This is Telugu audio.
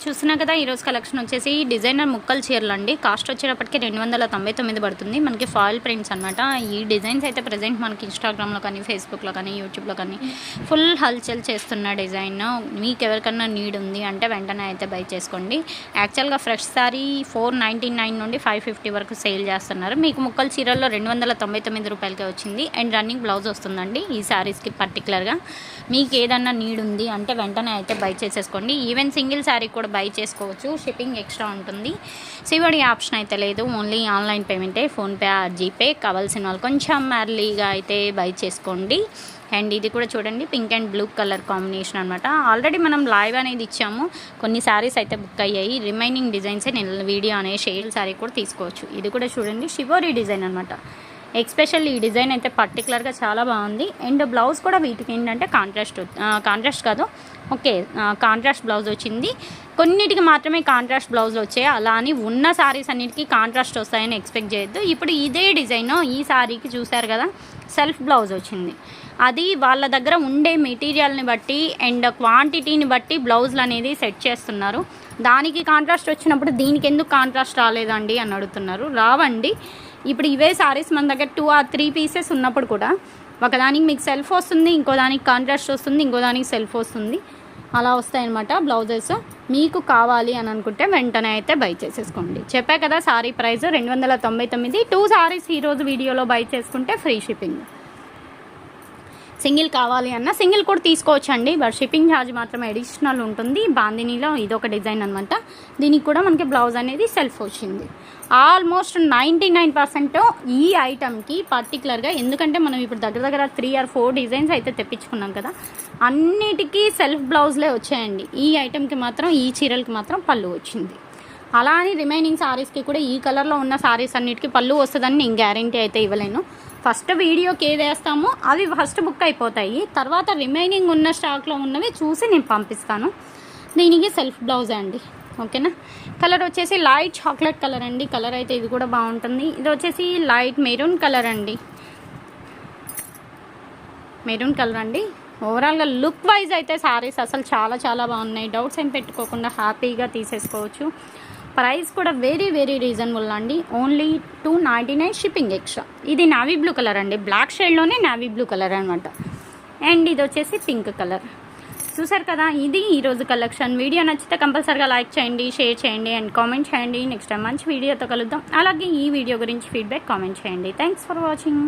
చూస్తున్నా కదా ఈరోజు కలెక్షన్ వచ్చేసి డిజైనర్ ముక్కల చీరలు అండి కాస్ట్ వచ్చేటప్పటికి రెండు వందల తొంభై తొమ్మిది పడుతుంది. మనకి ఫాయిల్ ప్రింట్స్ అనమాట ఈ డిజైన్స్ అయితే ప్రజెంట్ మనకి ఇన్స్టాగ్రామ్లో కానీ ఫేస్బుక్లో కానీ యూట్యూబ్లో కానీ ఫుల్ హల్చల్ చేస్తున్న డిజైన్. మీకు ఎవరికన్నా నీడ్ ఉంది అంటే వెంటనే అయితే బై చేసుకోండి. యాక్చువల్గా fresh sari four ninety nine నుండి ఫైవ్ ఫిఫ్టీ వరకు సేల్ చేస్తున్నారు. మీకు ముక్కల చీరల్లో రెండు వందల తొంభై తొమ్మిది రూపాయలకే వచ్చింది. అండ్ రన్నింగ్ బ్లౌజ్ వస్తుందండి. ఈ శారీస్కి పర్టికులర్గా మీకు ఏదన్నా నీడ్ ఉంది అంటే వెంటనే అయితే బై చేసేసుకోండి. ఈవెన్ సింగిల్ శారీ కూడా బై చేసుకోవచ్చు. షిప్పింగ్ ఎక్స్ట్రా ఉంటుంది. సివడి ఆప్షన్ అయితే లేదు. ఓన్లీ ఆన్లైన్ పేమెంటే ఫోన్పే జీపే కావాల్సిన వాళ్ళు కొంచెం ఎర్లీగా అయితే బై చేసుకోండి. అండ్ ఇది కూడా చూడండి pink and blue colour combination అనమాట ఆల్రెడీ మనం లైవ్ అనేది ఇచ్చాము. కొన్ని శారీస్ అయితే బుక్ అయ్యాయి. రిమైనింగ్ డిజైన్సే నేను వీడియో అనే షేర్ శారీ కూడా తీసుకోవచ్చు. ఇది కూడా చూడండి షివోరీ డిజైన్ అనమాట ఎక్స్పెషల్ ఈ డిజైన్ అయితే పర్టికులర్గా చాలా బాగుంది. అండ్ బ్లౌజ్ కూడా వీటికి ఏంటంటే కాంట్రాస్ట్ కాంట్రాస్ట్ కాదు. ఓకే కాంట్రాస్ట్ బ్లౌజ్ వచ్చింది. కొన్నిటికి మాత్రమే కాంట్రాస్ట్ బ్లౌజ్ వచ్చాయి. అలా అని ఉన్న శారీస్ అన్నిటికీ కాంట్రాస్ట్ వస్తాయని ఎక్స్పెక్ట్ చేయొద్దు. ఇప్పుడు ఇదే డిజైన్ ఈ శారీకి చూశారు కదా సెల్ఫ్ బ్లౌజ్ వచ్చింది. అది వాళ్ళ దగ్గర ఉండే మెటీరియల్ని బట్టి అండ్ క్వాంటిటీని బట్టి బ్లౌజులు అనేది సెట్ చేస్తున్నారు. దానికి కాంట్రాస్ట్ వచ్చినప్పుడు దీనికి ఎందుకు కాంట్రాస్ట్ రాలేదండి అని అడుగుతున్నారు. రావండి. ఇప్పుడు ఇవే సారీస్ మన దగ్గర టూ ఆర్ త్రీ పీసెస్ ఉన్నప్పుడు కూడా ఒకదానికి మీకు సెల్ఫ్ వస్తుంది ఇంకో దానికి కాంట్రాస్ట్ వస్తుంది ఇంకో దానికి సెల్ఫ్ వస్తుంది. అలా వస్తాయన్నమాట బ్లౌజెస్. మీకు కావాలి అని అనుకుంటే వెంటనే అయితే బై చేసేసుకోండి. చెప్పా కదా సారీ ప్రైస్ రెండు వందల తొంభై తొమ్మిది. టూ సారీస్ ఈరోజు వీడియోలో బై చేసుకుంటే ఫ్రీ షిప్పింగ్ సింగిల్ కావాలి అన్న సింగిల్ కూడా తీసుకోవచ్చండి. బట్ షిప్పింగ్ ఛార్జ్ మాత్రం అడిషనల్ ఉంటుంది. బాందినీలో ఇదొక డిజైన్ అనమాట దీనికి కూడా మనకి బ్లౌజ్ అనేది సెల్ఫ్ వచ్చింది. ఆల్మోస్ట్ నైంటీ నైన్ పర్సెంట్ ఈ ఐటమ్కి పర్టికులర్గా ఎందుకంటే మనం ఇప్పుడు దగ్గర దగ్గర త్రీ ఆర్ ఫోర్ డిజైన్స్ అయితే తెప్పించుకున్నాం కదా అన్నిటికీ సెల్ఫ్ బ్లౌజ్లే వచ్చాయండి. ఈ ఐటమ్కి మాత్రం ఈ చీరలకి మాత్రం పళ్ళు వచ్చింది. అలా అని రిమైనింగ్ శారీస్కి కూడా ఈ కలర్లో ఉన్న శారీస్ అన్నిటికీ పళ్ళు వస్తుందని నేను గ్యారంటీ అయితే ఇవ్వలేను. ఫస్ట్ వీడియోకి ఏది వేస్తామో అవి ఫస్ట్ బుక్ అయిపోతాయి. తర్వాత రిమైనింగ్ ఉన్న స్టాక్లో ఉన్నవి చూసి నేను పంపిస్తాను. దీనికి సెల్ఫ్ బ్లౌజ్ అండి. ఓకేనా కలర్ వచ్చేసి లైట్ చాక్లెట్ కలర్ అండి. కలర్ అయితే ఇది కూడా బాగుంటుంది. ఇది వచ్చేసి లైట్ మెరూన్ కలర్ అండి. మెరూన్ కలర్ అండి. ఓవరాల్గా లుక్ వైజ్ అయితే శారీస్ అసలు చాలా చాలా బాగున్నాయి. డౌట్స్ ఏం పెట్టుకోకుండా హ్యాపీగా తీసేసుకోవచ్చు. ప్రైస్ కూడా వెరీ వెరీ రీజనబుల్ అండి. Only two ninety nine shipping extra ఇది నావీ బ్లూ కలర్ అండి. బ్లాక్ షేడ్లోనే నావీ బ్లూ కలర్ అనమాట అండ్ ఇది వచ్చేసి పింక్ కలర్ చూసారు కదా ఇది ఈరోజు కలెక్షన్ వీడియో నచ్చితే కంపల్సరీగా లైక్ చేయండి షేర్ చేయండి అండ్ కామెంట్ చేయండి. నెక్స్ట్ టైం మంచి వీడియోతో కలుద్దాం. అలాగే ఈ వీడియో గురించి ఫీడ్బ్యాక్ కామెంట్ చేయండి. Thanks for watching